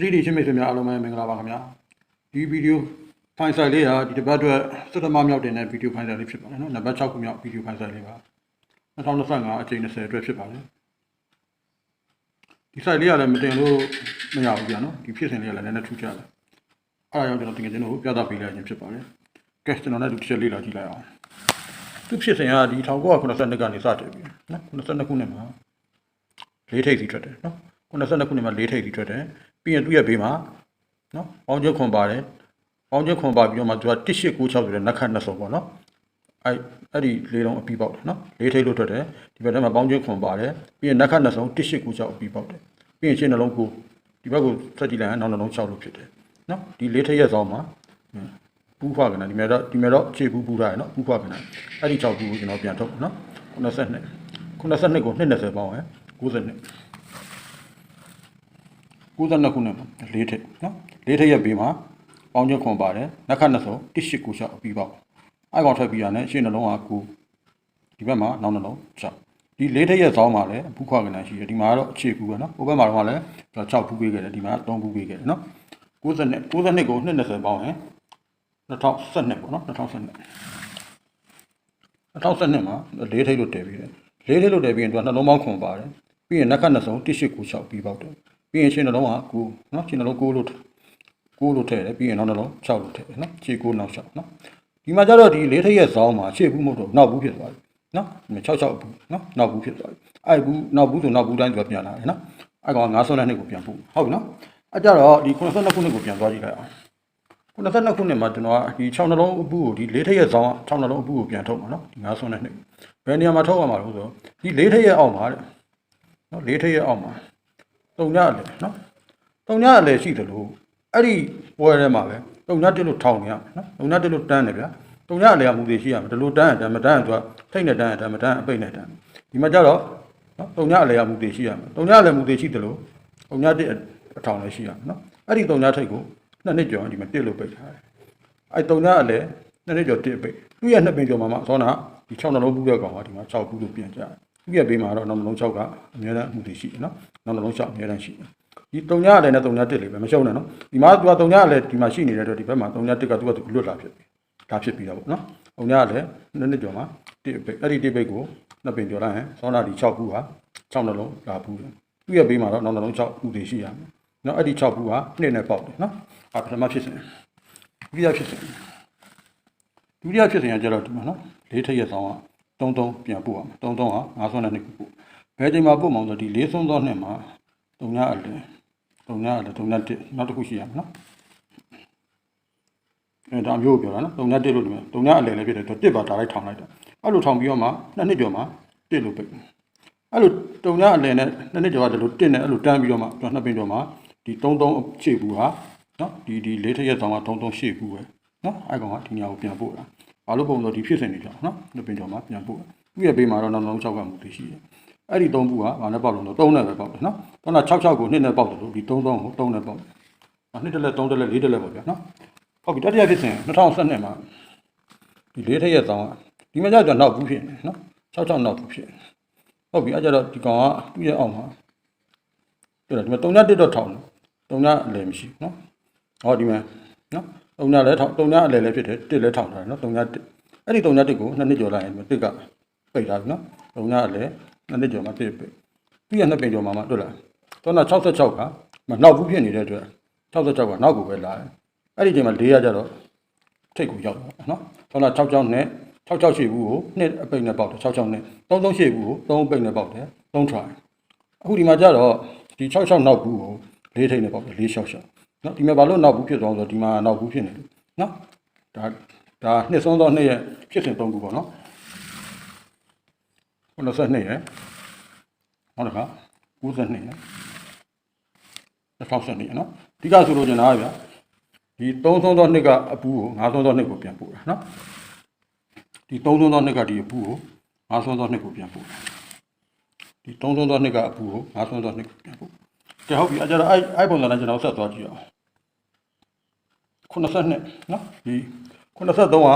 3D ချင်းမိတ်ဆွေများအားလုံးပဲမင်္ဂလာပါခင်ဗျာဒီဗီဒီယိုဖိုင်ဆိုင်လေးကဒီတစ်ပတ်အတွက်စက်တမမြောက်တင်တဲ့ဗီဒီယိုဖိုင်ဆိုင်လေးဖြစ်ပါတယ်နော်နံပါတ်6ခုမြောက်ဗီဒီယိုဖိုင်ဆိုင်လေးပါ2025အချိန်20အတွက်ဖြစ်ပါတယ်ဒီ site လေးကလည်းမတင်လို့မရဘူးကြာနော်ဒီဖြစ်စဉ်လေးကလည်းနည်းနည်းထူးခြားတယ်အဲ့ဒါကြောင့်ကျွန်တော်တင်ငယ်ချင်းတို့ပြသပေးလိုက်ခြင်းဖြစ်ပါတယ်ကဲကျွန်တော်လည်းဒီတစ်ချက်လေးလာကြည့်လိုက်အောင်သူဖြစ်စဉ်ကဒီ1992ကနေစတင်ပြီနော်92ခုနှစ်မှာလေးထိပ်စီထွက်တယ်နော်92ခုနှစ်မှာလေးထိပ်စီထွက်တယ် ပြီးရင်သူ့ရဲ့ဘေးမှာနော်ပေါင်းချက်ခွန်ပါတယ်ပေါင်းချက်ခွန်ပါပြီးတော့မှသူက1896ဆိုတဲ့နက်ခတ်နှစ်စုံပေါ့နော်အဲ့အဲ့ဒီလေးလုံးအပြီးပေါက်တယ်နော်လေးထိပ်လို့ထွက်တယ်ဒီဘက်ထဲမှာပေါင်းချက်ခွန်ပါတယ်ပြီးရင်နက်ခတ်နှစ်စုံ1896အပြီးပေါက်တယ်ပြီးရင်ရှင်းနှလုံးကိုဒီဘက်ကိုဆက်ကြည့်လိုက်ရင်နောက်နှလုံး6လို့ဖြစ်တယ်နော်ဒီလေးထိပ်ရဲ့ဆောင်မှာပူးဖွားကနဒီမဲ့တော့ဒီမဲ့တော့ခြေပူးပူးထားရနော်ပူးဖွားကနအဲ့ဒီ6ပူးကိုကျွန်တော်ပြန်ထုတ်နော်92 92ကို220ပေါင်းရယ်92 92ခုနှစ်မှာ၄ထက်နော်၄ထက်ရဲ့ဘေးမှာပေါင်းချက်ခွန်ပါတယ်နက်ခတ်နှစ်စုံ1896အပြီးပေါက်အိုက်ကောင်ထွက်ပြီးရတယ်ရှင်းနှလုံးက9ဒီဘက်မှာနောက်နှလုံး6ဒီ၄ထက်ရဲ့ဇောင်းမှာလည်းဘူးခွာကနန်ရှိတယ်ဒီမှာကတော့အခြေကူပဲနော်ဟိုဘက်မှာတော့လည်း6ဘူးပေးခဲ့တယ်ဒီမှာ3ဘူးပေးခဲ့တယ်နော်92 92ကို220ပေါင်းရင်2012ပေါ့နော်2012 2012မှာ၄ထိပ်လို့တည်ပြီးတယ်၄ထိပ်လို့တည်ပြီးရင်သူကနှလုံးပေါင်းခွန်ပါတယ်ပြီးရင်နက်ခတ်နှစ်စုံ1896ပြီးပေါက်တယ် ပြီးရင်ရှင်းနှလုံးက9နော်ရှင်းနှလုံး9လို့9လို့ထည့်တယ်ပြီးရင်နောက်နှလုံး6လို့ထည့်တယ်နော်ခြေ9နောက်6နော်ဒီမှာကျတော့ဒီ၄ထိပ်ရဲ့ဇောင်းမှာခြေဘူးမဟုတ်တော့နောက်ဘူးဖြစ်သွားပြီနော်66ဘူးနော်နောက်ဘူးဖြစ်သွားပြီအဲ့ဘူးနောက်ဘူးဆိုနောက်ဘူးတိုင်းသူကပြန်လာတယ်နော်အဲ့ကောင်9ဆွန်းတဲ့နှစ်ကိုပြန်ပို့ဟုတ်ပြီနော်အဲ့ကြတော့ဒီ92ခုနှစ်ကိုပြန်သွားကြည့်လိုက်အောင်92ခုနှစ်မှာကျွန်တော်ကဒီ6နှလုံးအပူကိုဒီ၄ထိပ်ရဲ့ဇောင်းက6နှလုံးအပူကိုပြန်ထုတ်မှာနော်ဒီ9ဆွန်းတဲ့နှစ်ဘယ်နေရာမှာထုတ်ရမှာလို့ဆိုဒီ၄ထိပ်ရဲ့အောက်မှာတဲ့နော်၄ထိပ်ရဲ့အောက်မှာ တုံညအလေနော်တုံညအလေရှိတယ်လို့အဲ့ဒီပွဲထဲမှာပဲတုံညတက်လို့ထောင်နေရမယ်နော်တုံညတက်လို့တန်းတယ်ဗျာတုံညအလေကမူသေးရှိရမယ်ဒီလိုတန်းရတယ်မတန်းရင်သူကထိတ်နဲ့တန်းရတယ်မတန်းအပိတ်နဲ့တန်းဒီမှာကျတော့နော်တုံညအလေကမူသေးရှိရမယ်တုံညအလေမူသေးရှိတယ်လို့တုံညတက်အထောင်လည်းရှိရမယ်နော်အဲ့ဒီတုံညထိတ်ကိုနှစ်နှစ်ကျော်ဒီမှာတက်လို့ပိတ်ထားတယ်အဲ့တုံညအလေနှစ်နှစ်ကျော်တက်ပိတ်သူ့ရဲ့နှစ်ပင်ကျော်မှာမှသောနာဒီ6နှလုံးပူးတဲ့ကောင်ကဒီမှာ6ပူးလို့ပြန်ကြတယ် သူ့ရဲ့ဘေးမှာတော့နောက်နှလုံး6ကအများအားအမှုတွေရှိတယ်နော်နောက်နှလုံး6အများအားရှိတယ်ဒီတုံညအလေနဲ့တုံညတက်လေးပဲမရှုံးနဲ့နော်ဒီမှာသူကတုံညအလေဒီမှာရှိနေတဲ့တော့ဒီဘက်မှာတုံညတက်ကသူကသူလွတ်လာဖြစ်ပြီဒါဖြစ်ပြီးတော့ပေါ့နော်တုံညအလေနှစ်နှစ်ကျော်မှာတစ်ပိတ်အဲ့ဒီတစ်ပိတ်ကိုနှစ်ပင်ကျော်လိုက်ရင်သောနာဒီ6ပူးဟာ6နှလုံးလာပူးတယ်သူ့ရဲ့ဘေးမှာတော့နောက်နှလုံး6ပူးတွေရှိရမယ်နော်အဲ့ဒီ6ပူးဟာနှစ်နဲ့ပေါက်တယ်နော်အပထမဖြစ်စဉ်ဒုတိယဖြစ်စဉ်ဒုတိယဖြစ်စဉ်ကကျတော့ဒီမှာနော်လေးထက်ရဲ့ဆောင်က 33ပြန်ပို့ရမယ်33ဟာ9ဆွန်းနဲ့နှစ်ခုပို့ဘယ်ချိန်မှာပို့မှာဆိုဒီလေးဆွန်းသောနှစ်မှာ3ညအလင်း3ညအလင်း3ညတစ်နောက်တစ်ခုရှိရမယ်နော်အဲဒါမျိုးပြောတာနော်3ညတစ်လို့ဒီမှာ3ညအလင်းလည်းဖြစ်တယ်တော့တစ်ပါဒါလိုက်ထောင်လိုက်တာအဲ့လိုထောင်ပြီးတော့မှနှစ်နှစ်ကျော်မှတစ်လို့ပိတ်အဲ့လို3ညအလင်းနဲ့နှစ်နှစ်ကျော်ကဒီလိုတစ်နဲ့အဲ့လိုတန်းပြီးတော့မှနှစ်ပင်ကျော်မှဒီ33အခြေဘူးဟာနော်ဒီဒီလေးထက်ရဲ့ဆောင်က33ရှေ့ဘူးပဲနော်အဲ့ကောင်ကဒီညကိုပြန်ပို့တာ ဘာလို့ပုံဆိုဒီဖြစ်စဉ်တွေကြောင့်နော်နှစ်ပင်ကျော်မှပြန်ပို့သူ့ရဲ့ဘေးမှာတော့နောက်နောက်6ကမှုသိရှိတယ်အဲ့ဒီ3ဘူးကဘာနဲ့ပေါက်လို့လဲ3နဲ့ပဲပေါက်တယ်နော်တော့66ကို2နဲ့ပေါက်တယ်လို့ဒီ33ကို3နဲ့ပေါက်တယ်နှစ်တက်လက်3တက်လက်4တက်လက်ပေါ့ဗျာနော်ဟုတ်ပြီတတိယဖြစ်စဉ်2012မှာဒီလေးထက်ရဲ့ဆောင်ကဒီမှာကျတော့နောက်ဘူးဖြစ်နေနော်66နောက်ဘူးဖြစ်နေဟုတ်ပြီအဲ့ကြတော့ဒီကောင်ကသူ့ရဲ့အောက်မှာတွေ့လားဒီမှာ3ညတက်တော့ထောင်းတယ်3ညအလယ်မရှိနော်ဟောဒီမှာနော် 3ညလည်းထောင်း3ညအလယ်လည်းဖြစ်တယ်တစ်လည်းထောင်းထားတယ်နော်3ညတစ်အဲ့ဒီ3ညတစ်ကိုနှစ်နှစ်ကျော်လိုက်ရင်တစ်ကပိတ်ထားပြီနော်3ညအလယ်နှစ်နှစ်ကျော်မှတစ်ပိတ်ပြီးရနှစ်ပင်ကျော်မှမှတွေ့လားတော့66ကမနောက်ဘူးဖြစ်နေတဲ့အတွက်66ကနောက်ကိုပဲလာတယ်အဲ့ဒီချိန်မှာ၄ရကြတော့ထိတ်ကိုရောက်တော့နော်တော့6ကြောင်းနဲ့66ရှိဘူးကိုနှစ်အပိတ်နဲ့ပေါက်တယ်66နဲ့33ရှိဘူးကို3အပိတ်နဲ့ပေါက်တယ်3 try အခုဒီမှာကြတော့ဒီ66နောက်ဘူးကို၄ထိတ်နဲ့ပေါက်တယ်၄ရှောက်ရှောက် နော်ဒီမှာဘာလို့နောက်ဘူးဖြစ်သွားဆိုတော့ဒီမှာနောက်ဘူးဖြစ်နေတယ်နော်ဒါဒါနှစ်ဆုံးသောနှစ်ရဲ့ဖြစ်စဉ်၃ခုပေါ့နော်92ရယ်ဟုတ်တယ်ခါ92ရယ်2012ရယ်နော်အဓိကဆိုလို့ကျင်တာဗျာဒီ3ဆုံးသောနှစ်ကအပူကို5ဆုံးသောနှစ်ကိုပြန်ပို့တာနော်ဒီ3ဆုံးသောနှစ်ကဒီအပူကို5ဆုံးသောနှစ်ကိုပြန်ပို့တာဒီ3ဆုံးသောနှစ်ကအပူကို5ဆုံးသောနှစ်ကိုပြန်ပို့ ကဲဟုတ်ပြီအကြတော့အဲ့အဲ့ပုံစံနဲ့ကျွန်တော်ဆက်သွားကြည့်အောင်92နော်ဒီ93က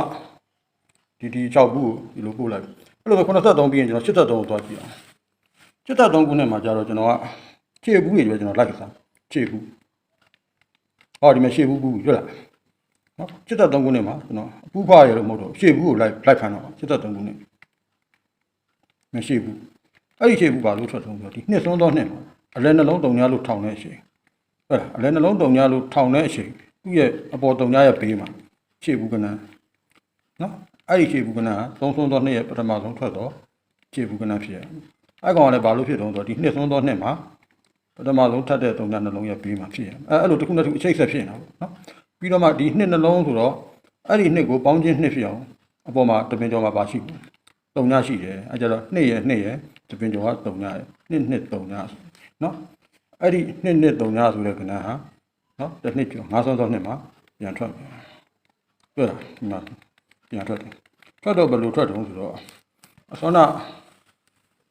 ဒီဒီ6ဘူးကိုဒီလိုပို့လိုက်အဲ့လိုဆို93ပြီးရင်ကျွန်တော်83ကိုသွားကြည့်အောင်83ခုနှစ်မှာကျတော့ကျွန်တော်ကခြေဘူးတွေပဲကျွန်တော်လိုက်စားခြေဘူးဟောဒီမှာရှေ့ဘူးဘူးတွေ့လားနော်စစ်သက်3ခုနဲ့မှာကျွန်တော်အပူဖွားရလို့မဟုတ်တော့ရှေ့ဘူးကိုလိုက်လိုက်ဖမ်းတော့စစ်သက်3ခုနဲ့မရှိဘူးအဲ့ဒီရှေ့ဘူးပါလို့ထွက်ဆုံးပြောဒီနှစ်ဆုံးသောနှစ်မှာ အလဲနှလုံးတုံညာလို့ထောင်တဲ့အချိန်ဟုတ်လားအလဲနှလုံးတုံညာလို့ထောင်တဲ့အချိန်သူ့ရဲ့အပေါ်တုံညာရဲ့ဘေးမှာရှေ့ဘူးကနန်းနော်အဲ့ဒီရှေ့ဘူးကနန်းကသုံးဆုံးသောနှစ်ရဲ့ပထမဆုံးထွက်တော့ရှေ့ဘူးကနန်းဖြစ်ရတယ်အဲ့ကောင်ကလည်းဘာလို့ဖြစ်တော့ဆိုတော့ဒီနှစ်ဆုံးသောနှစ်မှာပထမဆုံးထပ်တဲ့သုံးညနှလုံးရဲ့ပြီးမှဖြစ်ရမယ်အဲအဲ့လိုတစ်ခုနဲ့တစ်ခုအချိတ်ဆက်ဖြစ်နေတာပေါ့နော်ပြီးတော့မှဒီနှစ်နှလုံးဆိုတော့အဲ့ဒီနှစ်ကိုပေါင်းချင်းနှစ်ဖြစ်အောင်အပေါ်မှာတပင်ကျော်မှာပါရှိဘူးသုံးညရှိတယ်အဲကြတော့နှစ်ရဲ့နှစ်ရဲ့တပင်ကျော်ကသုံးညရဲ့နှစ်နှစ်သုံးညဆို နော်အဲ့ဒီနှစ်နှစ်သုံးညဆိုတဲ့ကဏ္ဍဟာနော်တစ်နှစ်ကျော်ငါးဆုံးသောနှစ်မှာပြန်ထွက်မယ်တွေ့လားဒီမှာပြန်ထွက်တယ်ထွက်တော့ဘယ်လိုထွက်တုံးဆိုတော့အစောနာ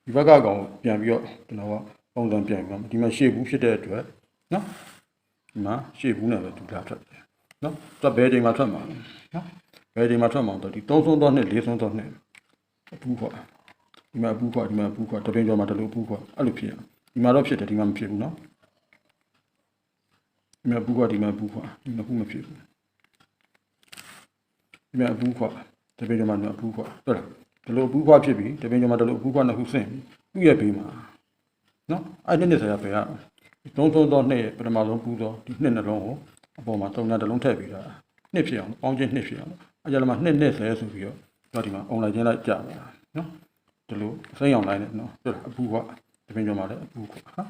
ဒီဘက်ကကောင်ပြန်ပြီးတော့ကျွန်တော်ကပုံစံပြန်ပြီးဒီမှာရှေ့ဘူးဖြစ်တဲ့အတွက်နော်ဒီမှာရှေ့ဘူးနဲ့ပဲတူတာထွက်တယ်နော်သူကဘယ်ချိန်မှာထွက်မှာလဲနော်ဘယ်ချိန်မှာထွက်မှာတော့ဒီ3ဆုံးသောနှစ်4ဆုံးသောနှစ်အပူခွာဒီမှာအပူခွာဒီမှာအပူခွာတပင်းကျော်မှာတလူအပူခွာအဲ့လိုဖြစ်ရ ဒီမှာတော့ဖြစ်တယ်ဒီမှာမဖြစ်ဘူးနော်ဒီမှာအပူခွာဒီမှာအပူခွာဒီမှာခုမဖြစ်ဘူးဒီမှာအပူခွာတပင်းကျော်မှာအပူခွာဟုတ်လားဒီလိုအပူခွာဖြစ်ပြီတပင်းကျော်မှာတလူအပူခွာနှစ်ခုဆင့်ပြီသူ့ရဲ့ဘေးမှာနော်အဲ့ဒီနှစ်ဆရာပဲကသုံးသုံးသောနှစ်ရဲ့ပထမဆုံးပူသောဒီနှစ်နှလုံးကိုအပေါ်မှာသုံးညတစ်လုံးထည့်ပြီးတာနှစ်ဖြစ်အောင်ပေါင်းချင်းနှစ်ဖြစ်အောင်အဲ့ကြလည်းမှနှစ်နှစ်ဆယ်ဆိုပြီးတော့ဒီမှာအွန်လိုင်းချင်းလိုက်ကြာပါနော်ဒီလိုစိမ့်အောင်လိုက်တယ်နော်ဟုတ်လားအပူက တပင်ကျော်မှာလည်းအပူကဟာ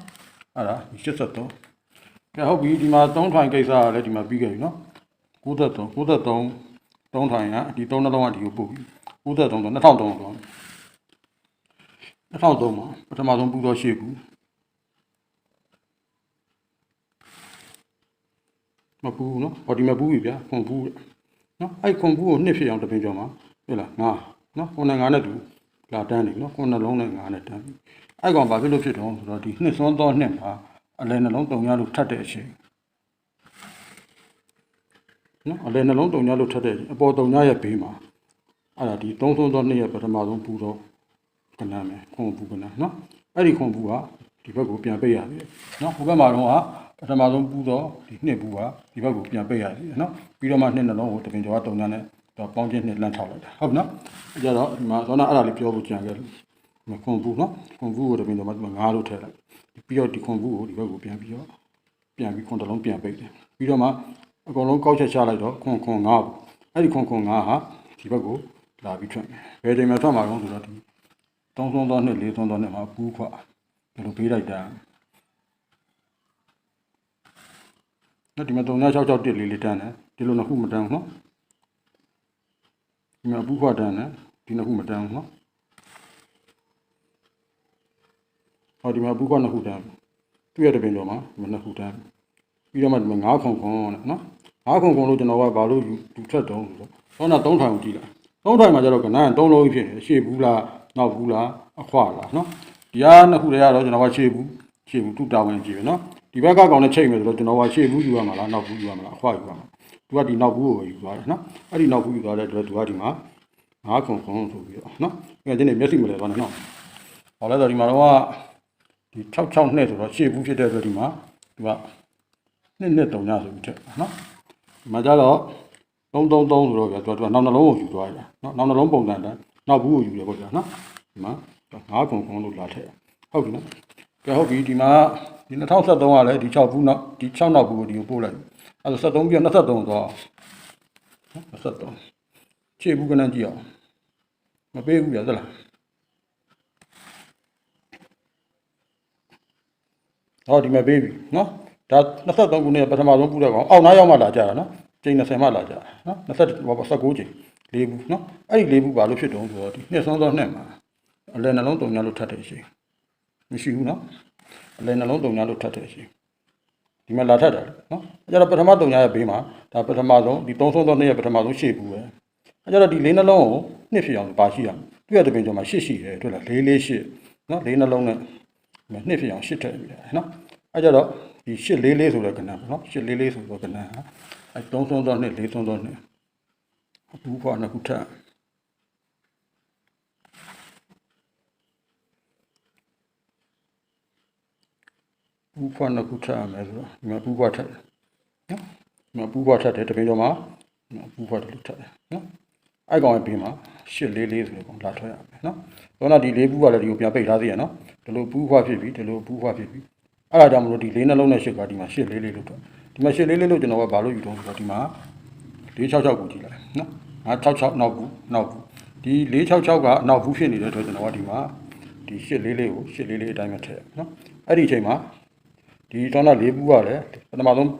အဲ့ဒါ83ကဲဟုတ်ပြီဒီမှာ3ထိုင်ကိစ္စကလည်းဒီမှာပြီးခဲ့ပြီနော်93 93 3ထိုင်ကဒီ3နှလုံးကဒီကိုပို့ပြီ93တော့2003တော့2003မှာပထမဆုံးပူသောရှေ့ကူမပူဘူးနော်ဟောဒီမှာပူပြီဗျာခွန်ပူတဲ့နော်အဲ့ခွန်ပူကိုနှစ်ဖြစ်အောင်တပင်ကျော်မှာဟုတ်လားငါနော်ခုနဲ့ငါနဲ့တူလာတန်းနေနော်ခုနှလုံးနဲ့ငါနဲ့တန်းပြီ အဲ့ကောင်ဘာဖြစ်လို့ဖြစ်တော့ဆိုတော့ဒီနှစ်စွန်းသောနှစ်မှာအလဲနှလုံးတုံရလို့ထတ်တဲ့အချိန်နော်အလဲနှလုံးတုံရလို့ထတ်တဲ့အချိန်အပေါ်တုံရရဲ့ဘေးမှာအဲ့ဒါဒီသုံးစွန်းသောနှစ်ရဲ့ပထမဆုံးပူတော့ကနမ်းမယ်ခွန်ဘူးကနမ်းနော်အဲ့ဒီခွန်ဘူးကဒီဘက်ကိုပြန်ပိတ်ရသေးတယ်နော်ဟိုဘက်မှာတော့ကပထမဆုံးပူတော့ဒီနှစ်ဘူးကဒီဘက်ကိုပြန်ပိတ်ရသေးတယ်နော်ပြီးတော့မှနှစ်နှလုံးကိုတပင်ကျော်ကတုံညာနဲ့တော့ပေါင်းချင်းနှစ်လန့်ထောက်လိုက်တာဟုတ်ပြီနော်အဲ့ကြတော့ဒီမှာသောနာအဲ့ဒါလေးပြောဖို့ကြံခဲ့လို့ဒီ မှာခွန်ဘူးနော်ခွန်ဘူးကိုတပင်ကျော်မှာဒီမှာငါးလို့ထည့်လိုက်ပြီးတော့ဒီခွန်ဘူးကိုဒီဘက်ကိုပြန်ပြီးတော့ပြန်ပြီးခွန်တစ်လုံးပြန်ပိတ်တယ်ပြီးတော့မှအကုန်လုံးကောက်ချက်ချလိုက်တော့ခွန်ခွန်ငါးအဲ့ဒီခွန်ခွန်ငါးဟာဒီဘက်ကိုလာပြီးထွက်မယ်ဘယ်ချိန်မှထွက်မှာတော့ဆိုတော့ဒီသုံးဆုံးသောနှစ်လေးဆုံးသောနှစ်မှာပူးခွဘယ်လိုပေးလိုက်တာနော်ဒီမှာ3961လေးလေးတန်းတယ်ဒီလိုနှစ်ခုမတန်းဘူးနော်ဒီမှာပူးခွတန်းတယ်ဒီနှစ်ခုမတန်းဘူးနော် ဟောဒီမှာပူးခွနှစ်ခုတန်းသူ့ရဲ့တပင်ကျော်မှာဒီနှစ်ခုတန်းပြီးတော့မှဒီမှာ9ခုခွန်တဲ့နော်9ခုခွန်လို့ကျွန်တော်ကဘာလို့ယူထွက်တုံးဆိုတော့ဟောနာ3ထိုင်ကိုကြည့်လိုက်3ထိုင်မှာကျတော့ကနန်း3လုံးဖြစ်နေရှေ့ဘူးလားနောက်ဘူးလားအခွလားနော်ဒီဟာနှစ်ခုတည်းကတော့ကျွန်တော်ကရှေ့ဘူးရှေ့ဘူးသူ့တာဝန်ကြည့်ပဲနော်ဒီဘက်ကကောင်နဲ့ချိန်မယ်ဆိုတော့ကျွန်တော်ကရှေ့ဘူးယူရမှာလားနောက်ဘူးယူရမှာလားအခွယူရမှာသူကဒီနောက်ဘူးကိုယူသွားတယ်နော်အဲ့ဒီနောက်ဘူးယူသွားတဲ့အတွက်သူကဒီမှာငါးခုံခုံဆိုပြီးတော့နော်ငါကျင်းနေမျက်စိမလဲသွားနဲ့နော်ဟောလဲဆိုဒီမှာတော့ ဒီ66နှစ်ဆိုတော့ရှေ့ဘူးဖြစ်တဲ့အတွက်ဒီမှာသူကနှစ်နှစ်တုံညဆိုပြီးထက်နော်ဒီမှာကျတော့333ဆိုတော့ဗျာသူကနောက်နှလုံးကိုယူသွားတယ်နော်နောက်နှလုံးပုံစံတန်းနောက်ဘူးကိုယူတယ်ပေါ့ဗျာနော်ဒီမှာငါးခုံခုံလို့လာထည့်ဟုတ်ပြီနော်ကဲဟုတ်ပြီဒီမှာဒီ2023ကလည်းဒီ6ဘူးနောက်ဒီ6နောက်ဘူးကိုဒီကိုပို့လိုက်အဲဒါ73ပြ23သွားနော်23ခြေဘူးကနန်းကြည့်အောင်မပေးဘူးဗျာသလား ဟောဒီမှာပေးပြီနော်ဒါ23ခုနဲ့ပထမဆုံးပူတဲ့ကောင်အောက်နားရောက်မှလာကြတာနော်ချိန်20မှလာကြတာနော်20ဟော19ချိန်၄ဘူးနော်အဲ့ဒီ၄ဘူးဘာလို့ဖြစ်တုံးဆိုတော့ဒီနှစ်ဆုံးသောနှစ်မှာအလဲနှလုံးတုံညာလို့ထပ်တဲ့အချိန်မရှိဘူးနော်အလဲနှလုံးတုံညာလို့ထပ်တဲ့အချိန်ဒီမှာလာထပ်တာလေနော်အဲ့ကြတော့ပထမတုံညာရဲ့ဘေးမှာဒါပထမဆုံးဒီသုံးဆုံးသောနှစ်ရဲ့ပထမဆုံးရှေ့ဘူးပဲအဲ့ကြတော့ဒီလေးနှလုံးကိုနှစ်ဖြစ်အောင်ပါရှိရမယ်သူ့ရဲ့တပင်ကျော်မှာရှစ်ရှိတယ်တွေ့လားလေးလေးရှစ်နော်လေးနှလုံးနဲ့ နှစ်ဖြစ်အောင်ရှစ်ထည့်ပြီးတယ်နော်အဲ့ကြတော့ဒီရှစ်လေးလေးဆိုတဲ့ကဏ္ဍပေါ့နော်ရှစ်လေးလေးဆိုတဲ့ကဏ္ဍဟာအဲသုံးဆုံးသောနှစ်လေးဆုံးသောနှစ်ဘူးခွာနှစ်ခုထပ်ဘူးခွာနှစ်ခုထပ်ရမယ်ဆိုတော့ဒီမှာဘူးခွာထပ်တယ်နော်ဒီမှာပူးဖွားထပ်တယ်တပင်းကျော်မှာဒီမှာပူးဖွားတယ်လို့ထပ်တယ်နော် အဲ့ကောင်ရဲ့ဘေးမှာ844ဆိုတဲ့ကောင်လာထွက်ရမယ်နော်တော့နောက်ဒီလေးပူးကလည်းဒီကိုပြန်ပိတ်ထားသေးရနော်ဒီလိုပူးဖွားဖြစ်ပြီဒီလိုပူးဖွားဖြစ်ပြီအဲ့ဒါကြောင့်မလို့ဒီလေးနှလုံးနဲ့8ကဒီမှာ844လို့ထွက်ဒီမှာ844လို့ကျွန်တော်ကဘာလို့ယူတော့ဆိုတော့ဒီမှာ466ကိုကြည့်လိုက်နော်ငါ66နောက်ဘူးနောက်ဘူးဒီ466ကနောက်ဘူးဖြစ်နေတဲ့အတွက်ကျွန်တော်ကဒီမှာဒီ844ကို844အတိုင်းပဲထည့်ရနော်အဲ့ဒီအချိန်မှာဒီဒေါနာ၄ဘူးကလည်းပထမဆုံး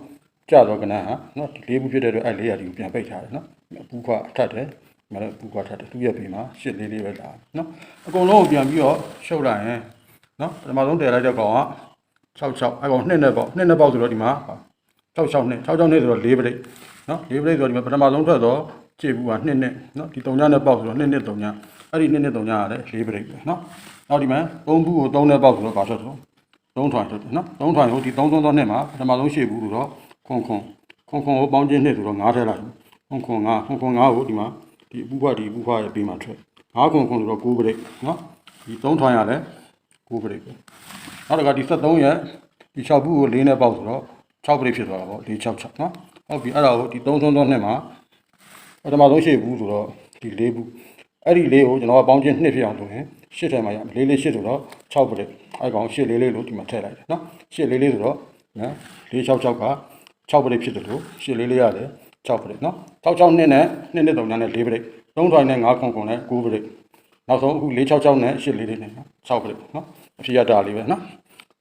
ကြတော့ကနန်းဟာနော်ဒီ၄ဘူးဖြစ်တဲ့အတွက်အဲ့၄ရာဒီကိုပြန်ပိတ်ထားတယ်နော်ဘူးခွာအထက်တယ် မလည်းဘူးခွာထက်တယ်သူ့ရဲ့ဘေးမှာရှစ်လေးလေးပဲလာနော်အကုန်လုံးကိုပြန်ပြီးတော့ရှုပ်လိုက်ရင်နော်ပထမဆုံးတည်လိုက်တဲ့ကောင်က66အဲ့ကောင်နှစ်နဲ့ပေါ့နှစ်နဲ့ပေါ့ဆိုတော့ဒီမှာ66နှစ်66နှစ်ဆိုတော့၄ပရိတ်နော်၄ပရိတ်ဆိုတော့ဒီမှာပထမဆုံးထွက်တော့ခြေဘူးကနှစ်နှစ်နော်ဒီ3ညနဲ့ပေါ့ဆိုတော့နှစ်နှစ်3ညအဲ့ဒီနှစ်နှစ်3ညကလည်း၄ပရိတ်ပဲနော်နောက်ဒီမှာ3ဘူးကို3နဲ့ပေါ့ဆိုတော့ဘာထွက်တော့သုံးထွန်ဆိုတယ်နော်သုံးထွန်ကိုဒီသုံးသုံးသောနှစ်မှာပထမဆုံးရှေ့ဘူးလို့တော့ခွန်ခွန်ခွန်ခွန်ကိုပေါင်းခြင်းနှစ်ဆိုတော့9ထဲလိုက်ခွန်ခွန်9ခွန်ခွန်9ကိုဒီမှာ ဒီအပူဖွားဒီအပူဖွားရဲ့ပြီးမှထွက်9ခွန်ခွန်ဆိုတော့9ပရိတ်နော်ဒီသုံးထွန်ရလဲ9ပရိတ်ပဲနောက်တစ်ခါဒီ73ရဲ့ဒီ6ဘူးကို4နဲ့ပေါက်ဆိုတော့6ပရိတ်ဖြစ်သွားတာပေါ့4 6 6နော်ဟုတ်ပြီအဲ့ဒါကိုဒီသုံးသုံးသောနှစ်မှာပထမဆုံးရှေ့ဘူးဆိုတော့ဒီ4ဘူးအဲ့ဒီလေးကိုကျွန်တော်ကပေါင်းခြင်းနှစ်ဖြစ်အောင်ဆိုရင်ရှစ်ထဲမှာရလေးလေးရှစ်ဆိုတော့6ပရိတ်အဲ့ကောင်ရှစ်လေးလေးလို့ဒီမှာထည့်လိုက်တယ်နော်ရှစ်လေးလေးဆိုတော့နော်466က6ပရိတ်ဖြစ်တယ်လို့ရှစ်လေးလေးရတယ် 6ပရိတ်နော်66နှစ်နဲ့နှစ်နှစ်3ညနဲ့4ပရိတ်3ထွိုင်နဲ့5ခွန်ခွန်နဲ့9ပရိတ်နောက်ဆုံးအခု466နဲ့ရှစ်လေးလေးနဲ့နော်6ပရိတ်နော်အဖြစ်ရတာလေးပဲနော်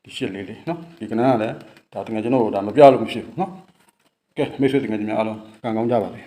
ဒီရှစ်လေးလေးနော်ဒီကနန်းကလည်းဒါတကယ်ကျွန်တော်တို့ဒါမပြလို့မဖြစ်ဘူးနော်ကဲမိတ်ဆွေတကယ်ကြီးများအားလုံးကံကောင်းကြပါစေ